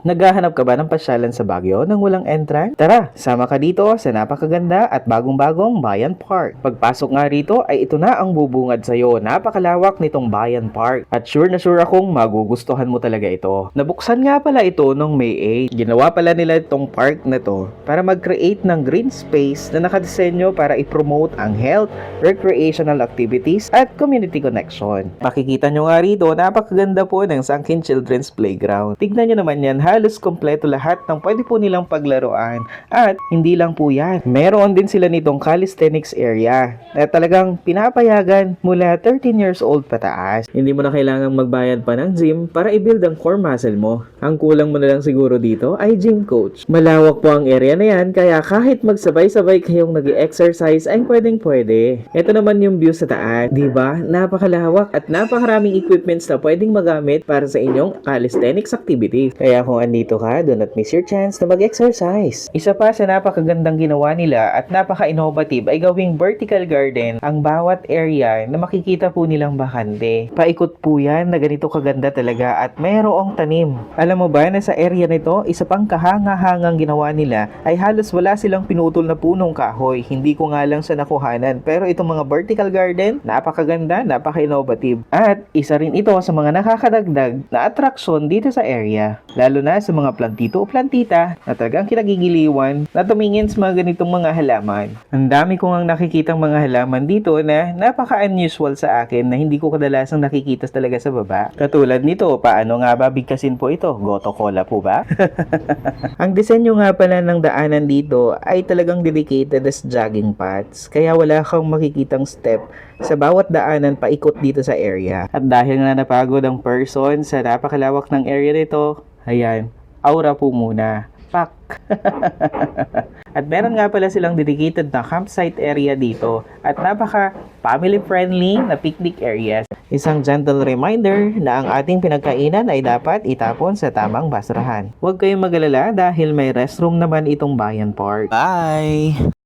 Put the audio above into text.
Naghahanap ka ba ng pasyalan sa Baguio nang walang entrance? Tara, sama ka dito sa napakaganda at bagong-bagong Bayan Park. Pagpasok nga rito ay ito na ang bubungad sa'yo. Napakalawak nitong Bayan Park. At sure na sure akong magugustuhan mo talaga ito. Nabuksan nga pala ito noong May 8. Ginawa pala nila itong park na to para mag-create ng green space na nakadisenyo para i-promote ang health, recreational activities at community connection. Makikita nyo nga rito, napakaganda po ng Sunken Children's Playground. Tignan nyo naman yan, halos kompleto lahat ng pwede po nilang paglaruan. At hindi lang po yan, meron din sila nitong calisthenics area na talagang pinapayagan mula 13 years old pataas. Hindi mo na kailangang magbayad pa ng gym para i-build ang core muscle mo. Ang kulang mo na lang siguro dito ay gym coach. Malawak po ang area na yan kaya kahit magsabay-sabay kayong nag exercise ay pwedeng pwede. Ito naman yung view sa taas. Di ba? Napakalawak at napakaraming equipments na pwedeng magamit para sa inyong calisthenics activity. Kaya kung andito ka, do not miss your chance na mag-exercise. Isa pa sa napakagandang ginawa nila at napaka-innovative ay gawing vertical garden ang bawat area na makikita po nilang bakante. Paikot po yan na ganito kaganda talaga at mayroong tanim. Alam mo ba na sa area nito, isa pang kahanga-hangang ginawa nila ay halos wala silang pinutol na punong kahoy. Hindi ko nga lang sa nakuhanan. Pero itong mga vertical garden, napakaganda, napaka-innovative. At isa rin ito sa mga nakakadagdag na atraksyon dito sa area. Lalo na sa mga plantito o plantita na talagang kinagigiliwan na tumingin sa mga ganitong mga halaman. Ang dami ko ngang nakikitang mga halaman dito na napaka-unusual sa akin na hindi ko kadalasang nakikita talaga sa baba. Katulad nito, paano nga ba bigkasin po ito? Goto cola po ba? Ang disenyo nga pala ng daanan dito ay talagang dedicated as jogging paths. Kaya wala kang makikitang step sa bawat daanan paikot dito sa area. At dahil nga napagod ang person sa napakalawak ng area nito, ayan, aura po muna. Pak! at meron nga pala silang dedicated na campsite area dito at napaka family friendly na picnic areas. Isang gentle reminder na ang ating pinagkainan ay dapat itapon sa tamang basurahan. Huwag kayong magalala dahil may restroom naman itong Bayan Park. Bye!